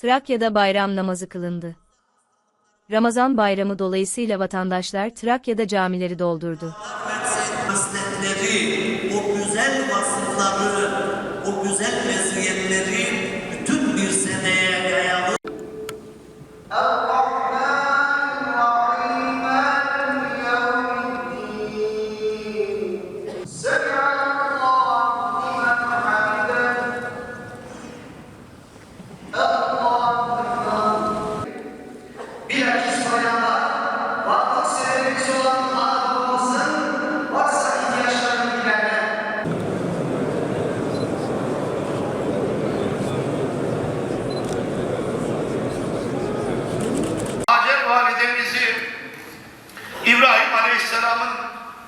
Trakya'da bayram namazı kılındı. Ramazan bayramı dolayısıyla vatandaşlar Trakya'da camileri doldurdu. hasletleri, o güzel vasıfları, o güzel meziyetleri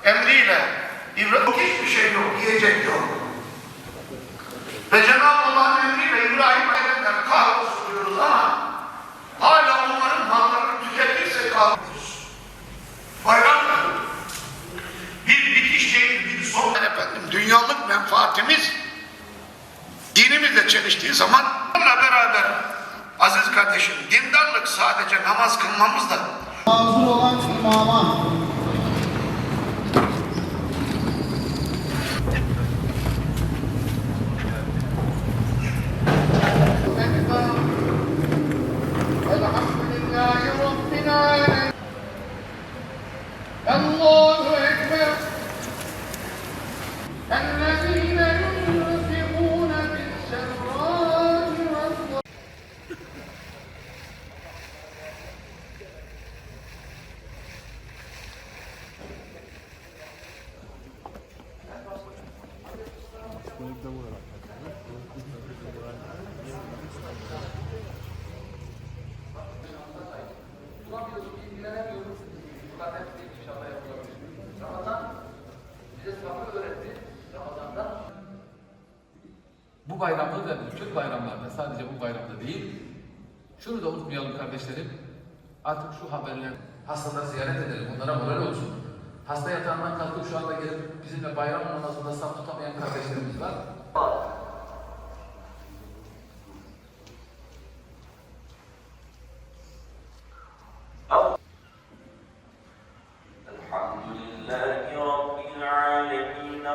emriyle İbrahim hiçbir şey yok, yiyecek yok. Ve Cenab-ı Allah'ın emriyle İbrahim Aleyhisselam'dan kahrolsun diyoruz ama hala onların mallarını tüketirse kahroluruz. Bayramlar bir bitiş değil, bir son. Efendim, dünyalık menfaatimiz dinimizle çeliştiği zaman bununla beraber aziz kardeşim dindarlık sadece namaz kılmamız da Mazur olan imama الله أكبر. الذين ينفقون بالسراء والضراء. Bu bayramda da bütün bayramlarda sadece bu bayramda değil. Şunu da unutmayalım kardeşlerim. Artık şu haberler hastaları ziyaret edelim. Onlara moral olsun. Hasta yatağından kalkıp şu anda gelip bizimle bayram namazında saf tutamayan kardeşlerimiz var. الحمد لله رب العالمين